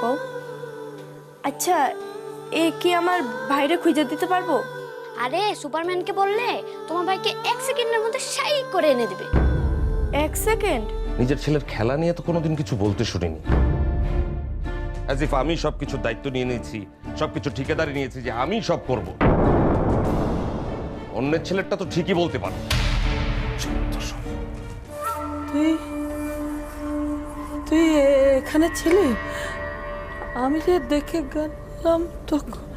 কও। আচ্ছা এ কি আমার ভাইরে খুঁজে দিতে পারব? আরে সুপারম্যানকে বললে তোমার ভাইকে এক সেকেন্ডের মধ্যে সাই করে এনে দেবে। এক সেকেন্ড? নিজের ছেলের খেলা নিয়ে তো কোনোদিন কিছু বলতে শুনিনি। অ্যাজ ইফ আমি সবকিছুর দায়িত্ব নিয়ে নিয়েছি সবকিছু ঠিকাদারি নিয়েছি যে আমি সব করব। অন্যের ছেলেরটা তো ঠিকই বলতে পারো। তুই তুই এখানে ছিলি? আমি যে দেখে গেলাম তখন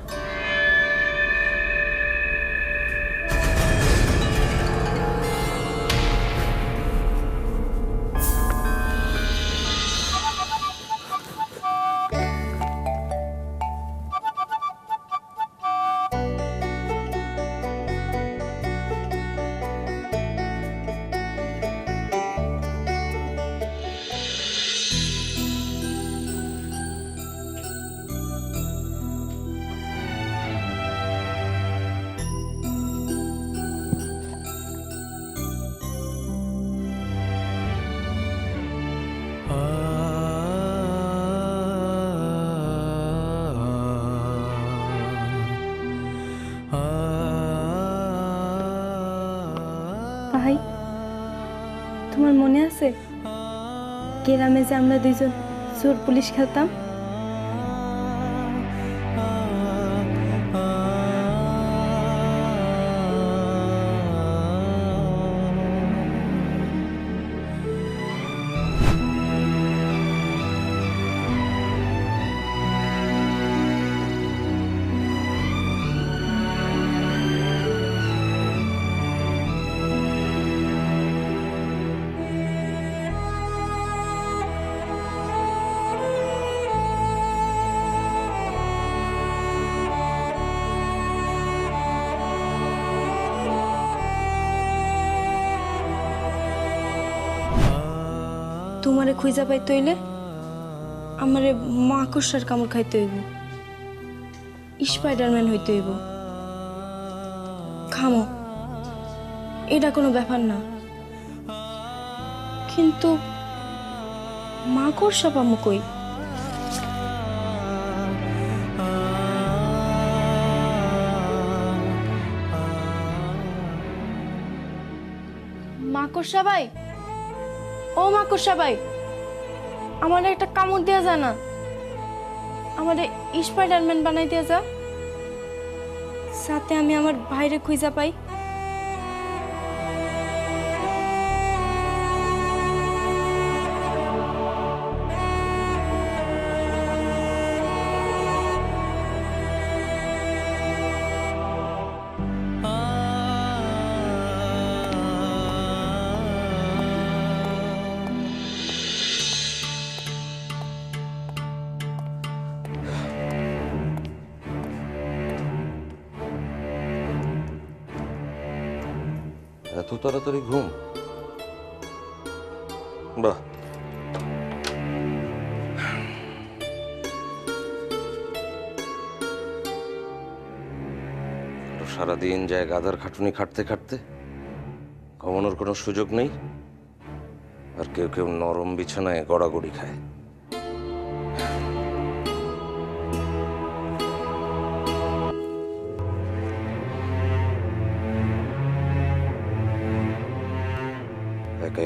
গ্রামে যে আমরা দুইজন চোর পুলিশ খেলতাম তোমারে খুঁজা পাইতে হইলে আমারে মাকড়সার কামড় খাইতে হইব। স্পাইডারম্যান হইতে হইব। খামো। এটা কোনো ব্যাপার না। কিন্তু মাকড়সা পামো কই? মাকড়সা ভাই? ও মাকড়সা ভাই। আমার একটা কামড় দেওয়া যা না। আমাদের স্পাইডারম্যান বানাই দেওয়া যা। সাথে আমি আমার ভাইরে খুঁজা পাই। তাড়াতাড়ি ঘুম? বাহ। সারাদিন যায় গাদার খাটুনি খাটতে খাটতে? ঘুমানোর কোনো সুযোগ নেই? আর কেউ কেউ নরম বিছানায় গড়াগড়ি খায়।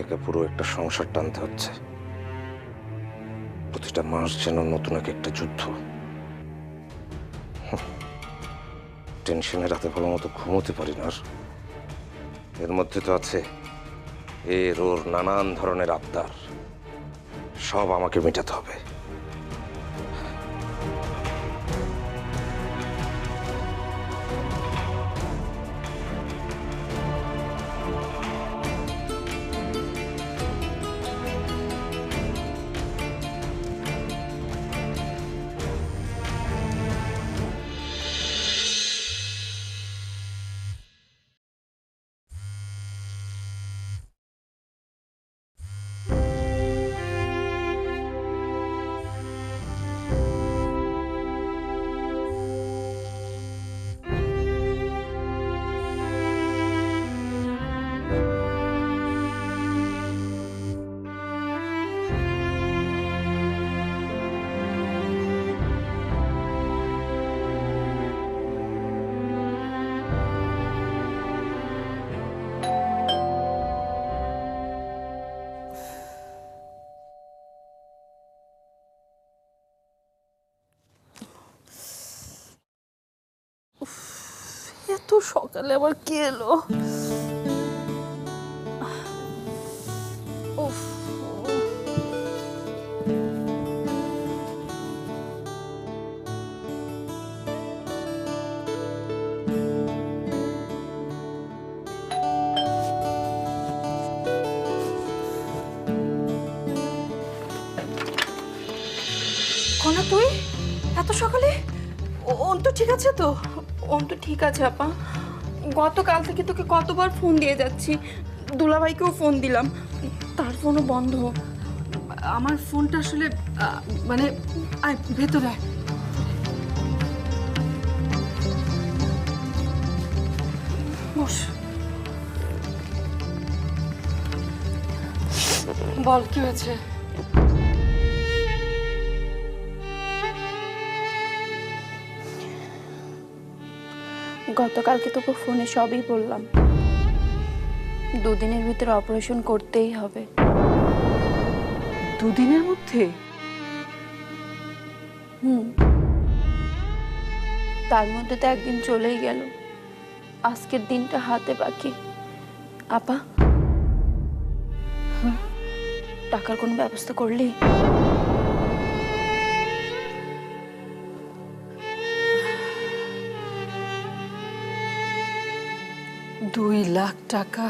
একা পুরো একটা সংসার টানতে হচ্ছে। প্রতিটা মাস যেন নতুন এক একটা যুদ্ধ। টেনশনে রাতে ভালো মতো ঘুমোতে পারি না এর মধ্যে তো আছে এর ওর নানান ধরনের আবদার। সব আমাকে মেটাতে হবে। সকালে আবার কে এলো? তুই? এত সকালে? অন্তু ঠিক আছে তো? অন্তু ঠিক আছে, আপা। গতকাল থেকে তোকে কতবার ফোন দিয়ে যাচ্ছি। দুলাভাইকেও ফোন দিলাম। তার ফোনও বন্ধ। আমার ফোনটা আসলে মানে আয়, ভেতরে আয়। বল, কি হয়েছে? গতকালকে তোকে ফোনে সবই বললাম। দুদিনের ভিতরে অপারেশন করতেই হবে। দুদিনের মধ্যে? হুম। তার মধ্যে তো একদিন চলেই গেল। আজকের দিনটা হাতে বাকি। আপা? হ্যাঁ, টাকার কোনো ব্যবস্থা করলি? দুই লাখ টাকা।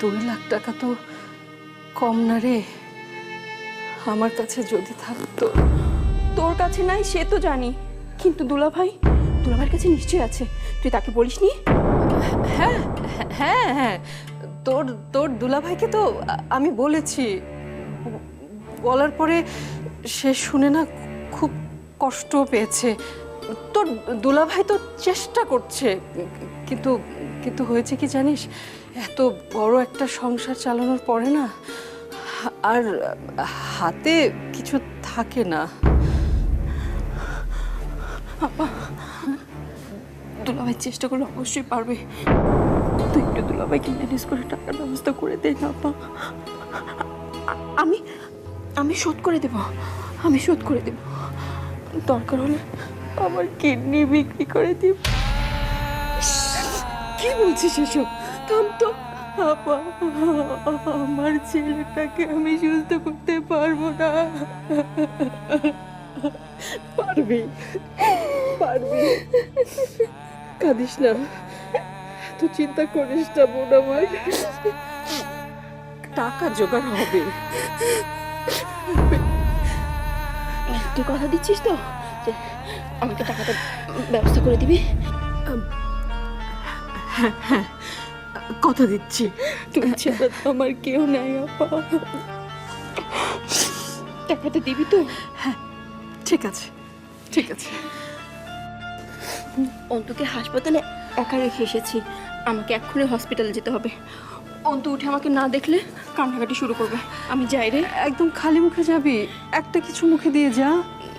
দুই লাখ টাকা তো কম না রে। আমার কাছে যদি থাকতো, তোর কাছে নাই, সে তো জানি। কিন্তু দুলাভাই দুলাভাইয়ের কাছে নিশ্চয়ই আছে। তুই তাকে বলিসনি হ্যাঁ হ্যাঁ হ্যাঁ। তোর তোর দুলাভাইকে তো আমি বলেছি। বলার পরে সে শুনে না খুব কষ্ট পেয়েছে। তোর দুলাভাই তো চেষ্টা করছে, কিন্তু কিন্তু হয়েছে কি জানিস? এত বড় একটা সংসার চালানোর পরে না, আর হাতে কিছু থাকে না। দুলাভাই চেষ্টা করলে অবশ্যই পারবে। তুই একটু দুলাভাইকে ম্যানেজ করে টাকার ব্যবস্থা করে দে না আপা আমি আমি শোধ করে দেব, আমি শোধ করে দেব। দরকার হলে আমার কিডনি বিক্রি করে দিব কি বলছিস এসব? থাম তো। আপা আমার ছেলেটাকে আমি সুস্থ করতে পারব না। পারবি পারবি। কাঁদিস না। তুই চিন্তা করিস না বোন আমার। টাকা জোগাড় হবে। তুই কথা দিচ্ছিস তো? আমাকে টাকাটা ব্যবস্থা করে দিবি? কথা দিচ্ছি। তুমি ছাড়া তো আমার কেউ নাই আপা। টাকাটা দিবি তো? হ্যাঁ ঠিক আছে ঠিক আছে। অন্তুকে হাসপাতালে একা রেখে এসেছি। আমাকে এক্ষুনি হসপিটালে যেতে হবে। অন্তু উঠে আমাকে না দেখলে কান্নাকাটি শুরু করবে। আমি যাই রে। একদম খালি মুখে যাবি। একটা কিছু মুখে দিয়ে যা।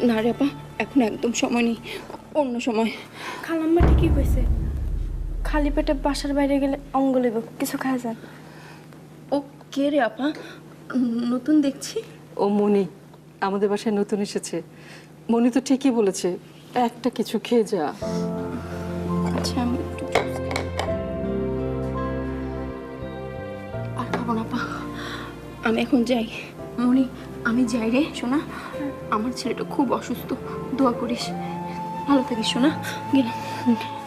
না রে আপা এখন একদম সময় নেই অন্য সময়। খালাম্মা ঠিকই কইছে খালি পেটে বাসার বাইরে গেলে অঙ্গ লেব কিছু খাওয়া যান। ও কে রে আপা? নতুন দেখছি? ও মনি আমাদের বাসায় নতুন এসেছে। মনি তো ঠিকই বলেছে একটা কিছু খেয়ে যা। আচ্ছা আমি একটু আর খাব না পা আমি এখন যাই। মনি আমি যাই রে সোনা আমার ছেলেটা খুব অসুস্থ। দোয়া করিস। ভালো থাকিস সোনা। গেলাম।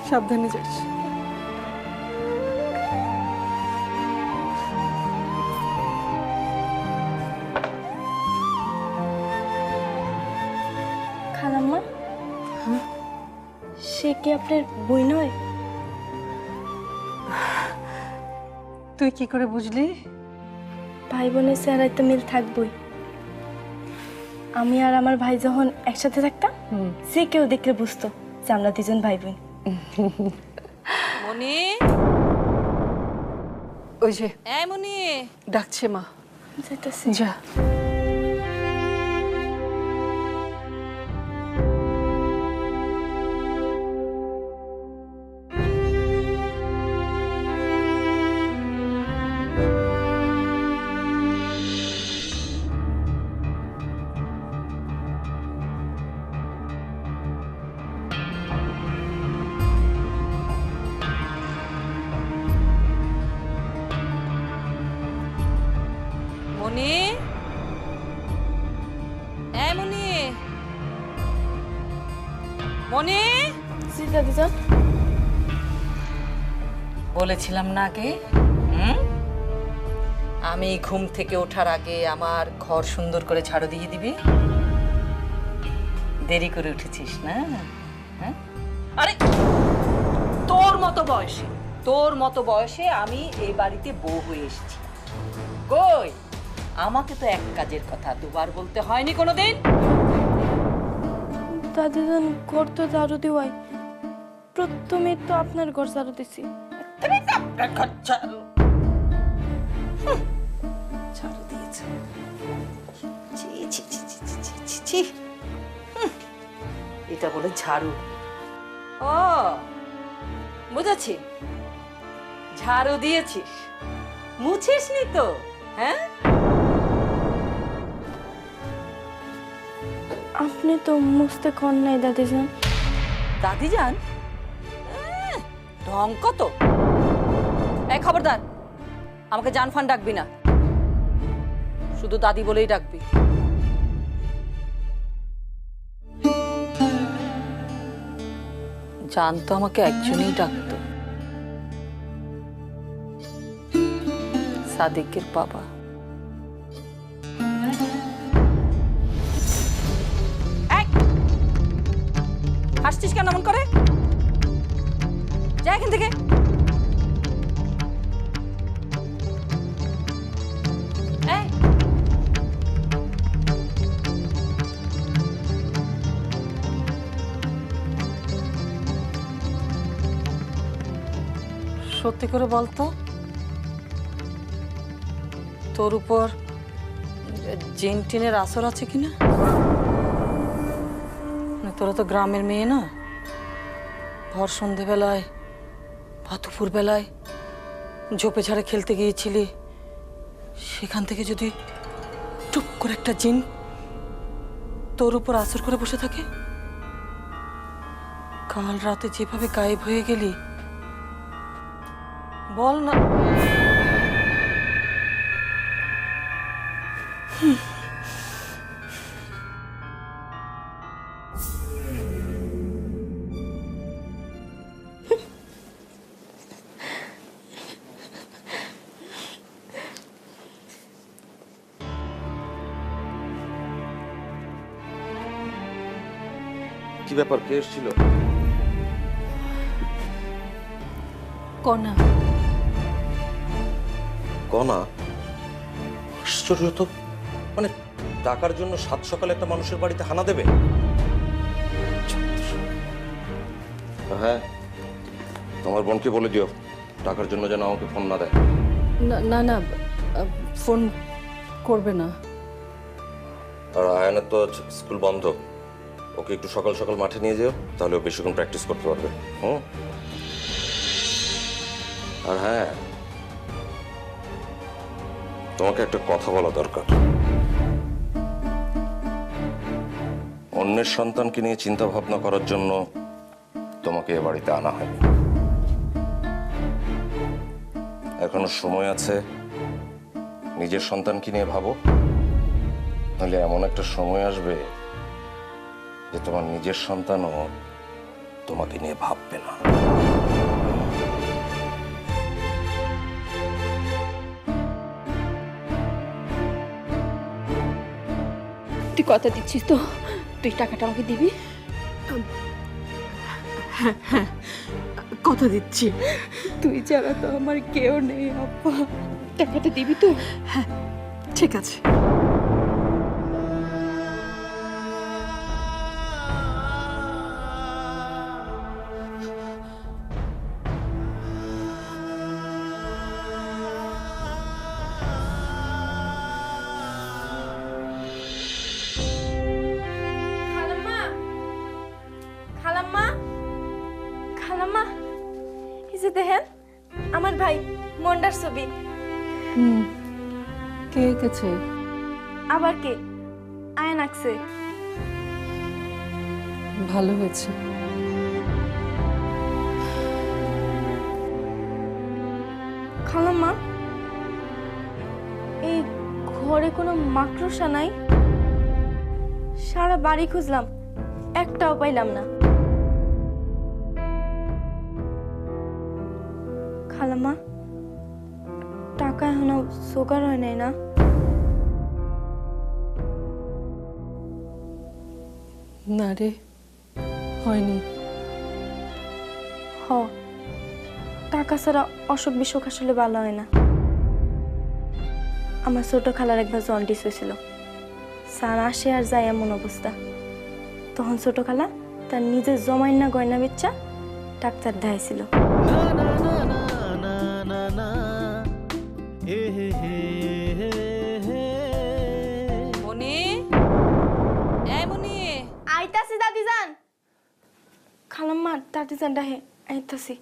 সাবধানে যাস। খালাম্মা? সে কি আপনার বই নয়? তুই কি করে বুঝলি? ভাই বোনের চেহারায় তো মিল থাকবই। আমি আর আমার ভাই যখন একসাথে থাকতাম সে কেউ দেখলে বুঝতো যে আমরা দুজন ভাই বোন মনি? ওই যে। ডাকছে মা। যেতেছি যা। বলেছিলাম না আগে আমি ঘুম থেকে ওঠার আগে আমার ঘর সুন্দর করে ঝাড়ু দিয়ে দিবি। দেরি করে উঠেছিস না? হ্যাঁ? আরে, তোর মতো বয়সে, তোর মতো বয়সে আমি এই বাড়িতে বউ হয়ে এসেছি। কই? আমাকে তো এক কাজের কথা দুবার বলতে হয়নি কোনোদিন। দাদিজান ঘর তো ঝাড়ু দেওয়াই। প্রথমে তো আপনার ঘর ঝাড়ু দিছি। ঝাড়ু হুম, ঝাড়ু দিয়েছে। ছি, ছি, ছি, ছি, ছি, ছি, ছি, ছি। হুম, এটা বলে ঝাড়ু। ও বুঝেছি। ঝাড়ু দিয়েছিস। মুছিস নি তো হ্যাঁ? আপনি তো মুছতে কন নাই দাদিজান। দাদি যান ঢং কত? এই খবরদার, আমাকে জানফান ডাকবি না। শুধু দাদি বলেই ডাকবি। জান তো আমাকে একজনই ডাকতো। সাদিকের বাবা! হাসছিস কেন এমন করে? যা এখান থেকে। সত্যি করে বলতো তোর উপর জিন টিনের আসর আছে কিনা মানে তোরা তো গ্রামের মেয়ে না। ভর সন্ধেবেলায়, বা দুপুর বেলায় ঝোপে ঝাড়ে খেলতে গিয়েছিলি। সেখান থেকে যদি টুপ করে একটা জিন তোর উপর আসর করে বসে থাকে, কাল রাতে যেভাবে গায়েব হয়ে গেলি বল না। কি ব্যাপার? কে এসেছিল? কনা। কনা আশ্চর্য তো। মানে টাকার জন্য সাত সকালে একটা মানুষের বাড়িতে হানা দেবে? হ্যাঁ তোমার বোনকে বলে দিও টাকার জন্য যেন আমাকে ফোন না দেয়। না না না ফোন করবে না। আর আয়ানের তো আজ স্কুল বন্ধ। ওকে একটু সকাল সকাল মাঠে নিয়ে যেও তাহলে ও বেশিক্ষণ প্র্যাকটিস করতে পারবে। হুম? আর হ্যাঁ তোমাকে একটা কথা বলা দরকার। অন্যের সন্তানকে নিয়ে চিন্তা ভাবনা করার জন্য তোমাকে এ বাড়িতে আনা হয়নি। এখনও সময় আছে, নিজের সন্তানকে নিয়ে ভাবো। নাহলে এমন একটা সময় আসবে যে তোমার নিজের সন্তানও তোমাকে নিয়ে ভাববে না। তুই কথা দিচ্ছিস তো। তুই টাকাটা আমাকে দিবি? কথা দিচ্ছি। তুই ছাড়া তো আমার কেউ নেই আপা টাকাটা দিবি তো? হ্যাঁ ঠিক আছে। আমার ভাই মন্ডার ছবি। হুম কে এঁকেছে? আবার কে? আয়ন আঁকছে। ভালো হয়েছে। খালাম্মা এই ঘরে কোনো মাকড়সা নাই? সারা বাড়ি খুঁজলাম একটাও পাইলাম না। খালাম্মা টাকা এখনও জোগাড় হয় নাই না। না রে হয়নি। হ টাকা ছাড়া অসুখ বিসুখ আসলে ভালো হয় না। আমার ছোট খালার একবার জন্ডিস হয়েছিল। স্যার আসে আর যায় এমন অবস্থা। তখন ছোট খালা তার নিজের জমাইন না গয়না বেচ্চা ডাক্তার দেখাইছিল। মনি খালাম্মা তার ডিজাইনটা হে আইতাছি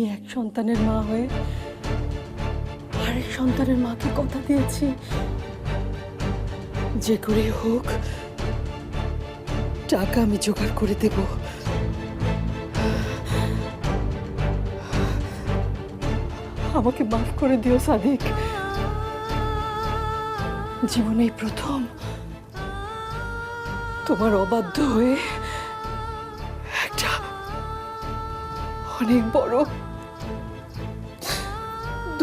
আমি এক সন্তানের মা হয়ে আরেক সন্তানের মাকে কথা দিয়েছি। যে করে হোক, টাকা আমি জোগাড় করে দেব। আমাকে মাফ করে দিও, সাদিক। জীবনে প্রথম। তোমার অবাধ্য হয়ে একটা অনেক বড়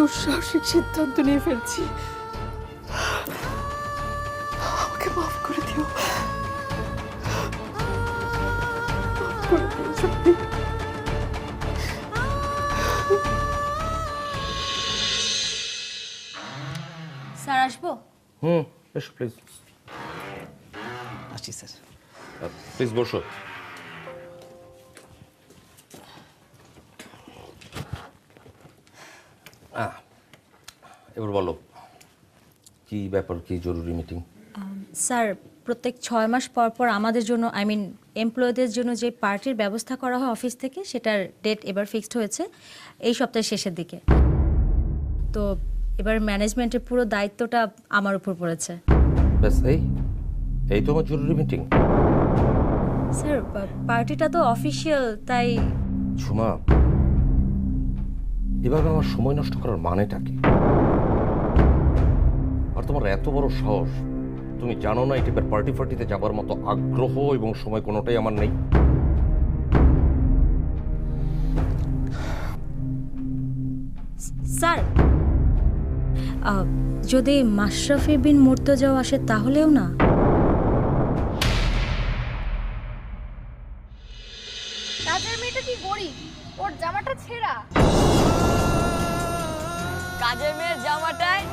দুঃসাহসিক সিদ্ধান্ত নিয়ে ফেলছি। আমাকে মাফ করে দিও। স্যার আসব? হুম এসো প্লিজ আসছি স্যার। প্লিজ বসো। এবার বলো কি ব্যাপার কি জরুরি মিটিং স্যার প্রত্যেক ছয় মাস পর পর আমাদের জন্য আই মিন এমপ্লয়ীদের জন্য যে পার্টির ব্যবস্থা করা হয় অফিস থেকে সেটার ডেট এবার ফিক্সড হয়েছে এই সপ্তাহের শেষের দিকে। তো এবার ম্যানেজমেন্টের পুরো দায়িত্বটা আমার উপর পড়েছে। ব্যাস এই এই তো আমার জরুরি মিটিং স্যার পার্টিটা তো অফিসিয়াল তাই ঝুমা এভাবে আমার সময় নষ্ট করার মানেটা কি? আর তোমার এত বড় সাহস তুমি জানো না এই টাইপের পার্টি ফার্টিতে যাবার মতো আগ্রহ এবং সময় কোনোটাই আমার নেই। স্যার যদি মাশরাফি বিন মুর্তজাও আসে তাহলেও না? কাজের মেয়েটা কি গরিব? ওর জামাটা ছেঁড়া। কাজের মেয়ের জামাটায়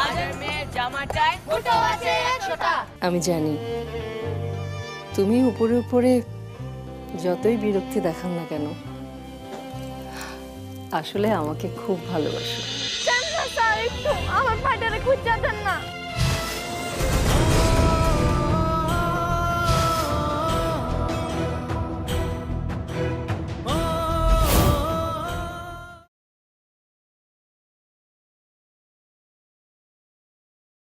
কাজের মেয়ের জামাটায় ওটা আছে একশোটা। আমি জানি। তুমি উপরে উপরে যতই বিরক্তি দেখান না কেন আসলে আমাকে খুব ভালোবাসো। আমার একটু আমার পানি